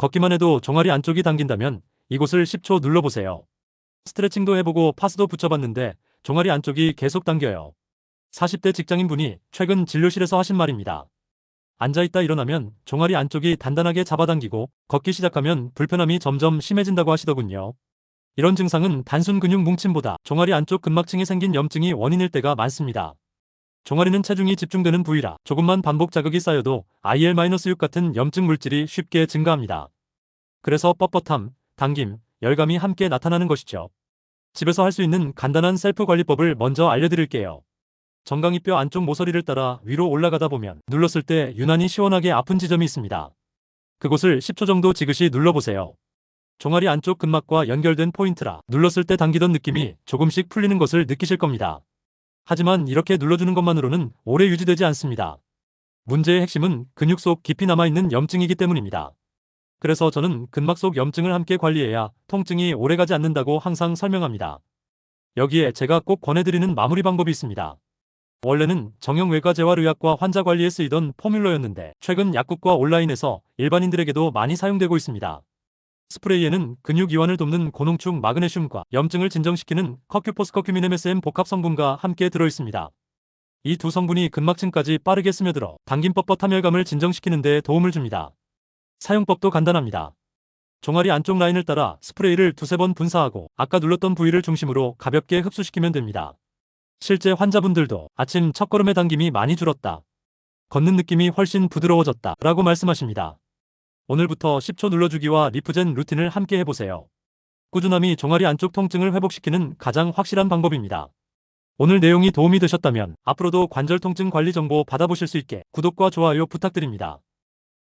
걷기만 해도 종아리 안쪽이 당긴다면 이곳을 10초 눌러보세요. 스트레칭도 해보고 파스도 붙여봤는데 종아리 안쪽이 계속 당겨요. 40대 직장인분이 최근 진료실에서 하신 말입니다. 앉아있다 일어나면 종아리 안쪽이 단단하게 잡아당기고 걷기 시작하면 불편함이 점점 심해진다고 하시더군요. 이런 증상은 단순 근육 뭉침보다 종아리 안쪽 근막층에 생긴 염증이 원인일 때가 많습니다. 종아리는 체중이 집중되는 부위라 조금만 반복 자극이 쌓여도 IL-6 같은 염증 물질이 쉽게 증가합니다. 그래서 뻣뻣함, 당김, 열감이 함께 나타나는 것이죠. 집에서 할 수 있는 간단한 셀프 관리법을 먼저 알려드릴게요. 정강이뼈 안쪽 모서리를 따라 위로 올라가다 보면 눌렀을 때 유난히 시원하게 아픈 지점이 있습니다. 그곳을 10초 정도 지그시 눌러보세요. 종아리 안쪽 근막과 연결된 포인트라 눌렀을 때 당기던 느낌이 조금씩 풀리는 것을 느끼실 겁니다. 하지만 이렇게 눌러주는 것만으로는 오래 유지되지 않습니다. 문제의 핵심은 근육 속 깊이 남아있는 염증이기 때문입니다. 그래서 저는 근막 속 염증을 함께 관리해야 통증이 오래가지 않는다고 항상 설명합니다. 여기에 제가 꼭 권해드리는 마무리 방법이 있습니다. 원래는 정형외과 재활의학과 환자 관리에 쓰이던 포뮬러였는데 최근 약국과 온라인에서 일반인들에게도 많이 사용되고 있습니다. 스프레이에는 근육 이완을 돕는 고농축 마그네슘과 염증을 진정시키는 커큐포스 커큐민 MSM 복합 성분과 함께 들어있습니다. 이 두 성분이 근막층까지 빠르게 스며들어 당긴 뻣뻣함 혈감을 진정시키는 데 도움을 줍니다. 사용법도 간단합니다. 종아리 안쪽 라인을 따라 스프레이를 두세 번 분사하고 아까 눌렀던 부위를 중심으로 가볍게 흡수시키면 됩니다. 실제 환자분들도 아침 첫걸음의 당김이 많이 줄었다. 걷는 느낌이 훨씬 부드러워졌다. 라고 말씀하십니다. 오늘부터 10초 눌러주기와 리프젠 루틴을 함께 해보세요. 꾸준함이 종아리 안쪽 통증을 회복시키는 가장 확실한 방법입니다. 오늘 내용이 도움이 되셨다면 앞으로도 관절 통증 관리 정보 받아보실 수 있게 구독과 좋아요 부탁드립니다.